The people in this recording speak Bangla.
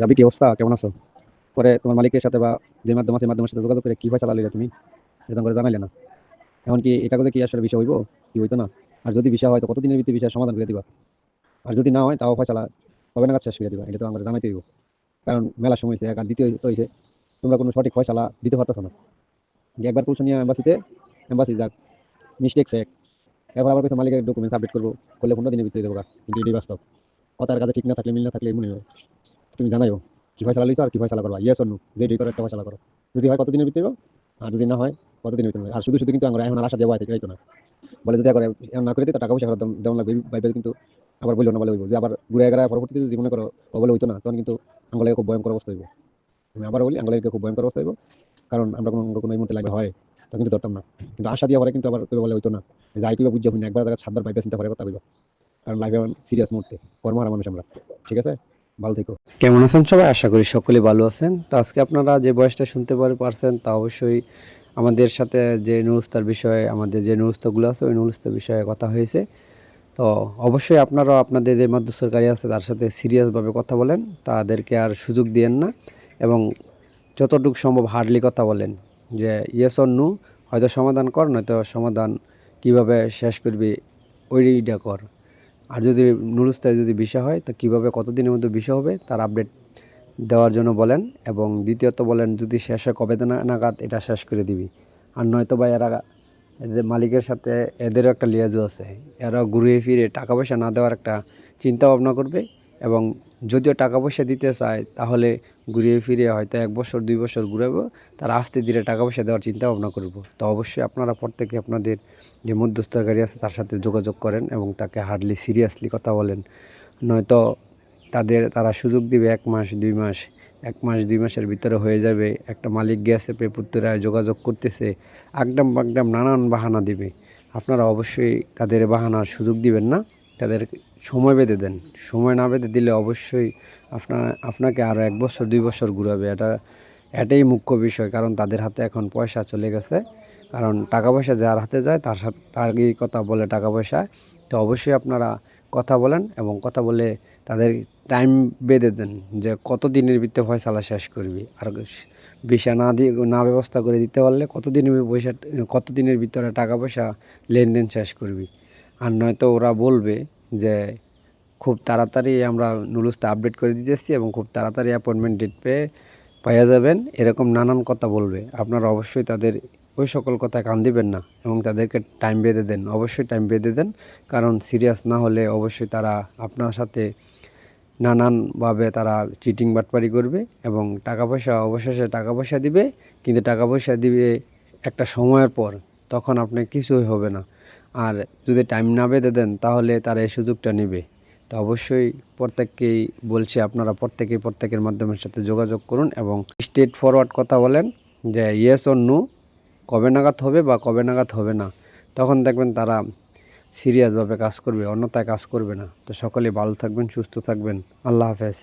রাবি কি অবস্থা? কেমন আছো? পরে তোমার মালিকের সাথে বা যে মাধ্যম আছে মাধ্যমের সাথে যোগাযোগ করে কি ফয়সালা লইলে তুমি? এরকম করে জানাইলে না। এখন কি এটা করে কি আসলে বিষয় হইব? কি হইতো না? আর যদি বিষয় হয়, তো কতদিনের ভিত্তি বিষয় সমাধান করে দিবা? আর যদি না হয়, তাও ফয়সালা কবে নাগাদ শেষ করে দিবা। এটা তো আমাদের জানাইতে হইব। কারণ মেলা সময় হয়েছে আর দ্বিতীয় হয়েছে তোমরা কোনো সঠিক ফয়সালা দিতে পারতেছো না। একবার তুলছো নিয়ে এম্বাসিতে, এম্বাসি যাক। মিস্টেক ফেক এবার আবার কিছু মালিকের ডকুমেন্টস আপডেট করব। করলে পনেরো দিনের ভিতরে দেবো। কিন্তু এটাই বাস্তব। কথার কাছে ঠিক না থাকলে, মিল না থাকলে মনে হয় তুমি জানাইও কি ফয়সালা লইছো আর কি ফয়সালা করবা ইয়েস অন্য যে ডি করে, একটা ফয়সালা করো। যদি হয় কতদিনের ভিতরে? আর যদি না হয়, কতদিনের ভিতরে আর শুধু শুধু কিন্তু আমরা এখন আর আশা দেওয়া থেকে না। বলে যদি এমন না করে দিই টাকা পয়সা দেওয়া লাগবে ভাইবে কিন্তু আবার বলল না, বলে হইব। যে আবার ঘুরে গেলে পরবর্তীতে যদি মনে করো ও বলে হইতো না, তখন কিন্তু আঙ্গলে খুব ভয়ঙ্কর অবস্থা হইব। আমি আবার বলি আঙ্গলে খুব ভয়ঙ্কর অবস্থা হইব। কারণ আমরা কোনো কোনো এই মুহূর্তে লাগবে হয়, তখন কিন্তু ধরতাম না। কিন্তু আশা দিয়ে পরে কিন্তু আবার কেউ বলে হইতো না। যে আই কিবা বুঝতে হই না একবার তারা সাতবার ভাইবে চিন্তা করে কথা কইবা। কারণ লাইফে সিরিয়াস মুহূর্তে, কর্মহারা মানুষ আমরা। ঠিক আছে? ভালো থেকো। কেমন আছেন সবাই? আশা করি সকলে ভালো আছেন। তো আজকে আপনারা যে বয়সটা শুনতে পারে পারছেন তা অবশ্যই আমাদের সাথে যে নুরুস্তার বিষয়ে, আমাদের যে নুরুস্তাগুলো আছে, ওই নুরুস্তার বিষয়ে কথা হয়েছে। তো অবশ্যই আপনারাও আপনাদের যে মাধ্য সরকারি আছে, তার সাথে সিরিয়াসভাবে কথা বলেন। তাদেরকে আর সুযোগ দিয়েন না এবং যতটুকু সম্ভব হার্ডলি কথা বলেন যে, ইয়েস অর নো? হয়তো সমাধান কর, নয়তো সমাধান কীভাবে শেষ করবি, ওইটা কর। আর যদি নুরুস্তায় যদি বিষা হয়, তো কীভাবে কতদিনের মধ্যে বিষা হবে, তার আপডেট দেওয়ার জন্য বলেন এবং দ্বিতীয়ত বলেন, যদি শেষ হয় কবে নাগাদ, এটা শেষ করে দিবি। আর নয়তো বা এরা এদের মালিকের সাথে এদেরও একটা লিয়াজু আছে। এরাও ঘুরিয়ে ফিরে টাকা পয়সা না দেওয়ার একটা চিন্তা ভাবনা করবে। এবং যদিও টাকা পয়সা দিতে চায়, তাহলে ঘুরিয়ে ফিরে হয়তো এক বছর, দুই বছর ঘুরাবো, তার আস্তে ধীরে টাকা পয়সা দেওয়ার চিন্তা ভাবনা করব। তো অবশ্যই আপনারা প্রত্যেকে আপনাদের যে মধ্যস্থকারী আছে, তার সাথে যোগাযোগ করেন এবং তাকে হার্ডলি সিরিয়াসলি কথা বলেন। নয়তো তাদের, তারা সুযোগ দিবে এক মাস, দুই মাস, এক মাস, দুই মাসের ভিতরে হয়ে যাবে। একটা মালিক গেছে পেপুত্তরায় যোগাযোগ করতেছে আগডাম বাগডাম নানান বাহানা দিবে। আপনারা অবশ্যই তাদের বাহানার সুযোগ দিবেন না। তাদের সময় বেঁধে দেন। সময় না বেঁধে দিলে অবশ্যই আপনার, আপনাকে আরও এক বছর, দুই বছর ঘুরাবে। এটা, এটাই মুখ্য বিষয়, কারণ তাদের হাতে এখন পয়সা চলে গেছে। কারণ টাকা পয়সা যার হাতে যায়, তার সাথে, তারই কথা বলে টাকা পয়সা। তো অবশ্যই আপনারা কথা বলেন এবং কথা বলে তাদের টাইম বেঁধে দেন, যে কত দিনের ভিতরে ফয়সালা শেষ করবি। আর বিষা না দিয়ে, না ব্যবস্থা করে দিতে পারলে কত দিনের পয়সা, কত দিনের ভিতরে টাকা পয়সা লেনদেন শেষ করবি। আর নয়তো ওরা বলবে যে খুব তাড়াতাড়ি আমরা নুলুসটা আপডেট করে দিতেছি এবং খুব তাড়াতাড়ি অ্যাপয়েন্টমেন্ট ডেট পেয়ে পাইয়া যাবেন। এরকম নানান কথা বলবে। আপনারা অবশ্যই তাদের ওই সকল কথায় কান দিবেন না এবং তাদেরকে টাইম বেঁধে দেন। অবশ্যই টাইম বেঁধে দেন। কারণ সিরিয়াস না হলে অবশ্যই তারা আপনার সাথে নানানভাবে তারা চিটিং বাটপারি করবে এবং টাকা পয়সা অবশেষে টাকা পয়সা দিবে। কিন্তু টাকা পয়সা দিবে একটা সময়ের পর। তখন আপনার কিছুই হবে না। আর যদি টাইম না বেঁধে দেন, তাহলে তারা এই সুযোগটা নেবে। তো অবশ্যই প্রত্যেককেই বলছি, আপনারা প্রত্যেকেই প্রত্যেকের মাধ্যমের সাথে যোগাযোগ করুন এবং স্টেট ফরওয়ার্ড কথা বলেন যে ইয়েস অর নো কবে নাগাদ হবে বা কবে নাগাদ হবে না। তখন দেখবেন তারা সিরিয়াসভাবে কাজ করবে, অন্যথায় কাজ করবে না। তো সকলে ভালো থাকবেন, সুস্থ থাকবেন। আল্লাহ হাফেজ।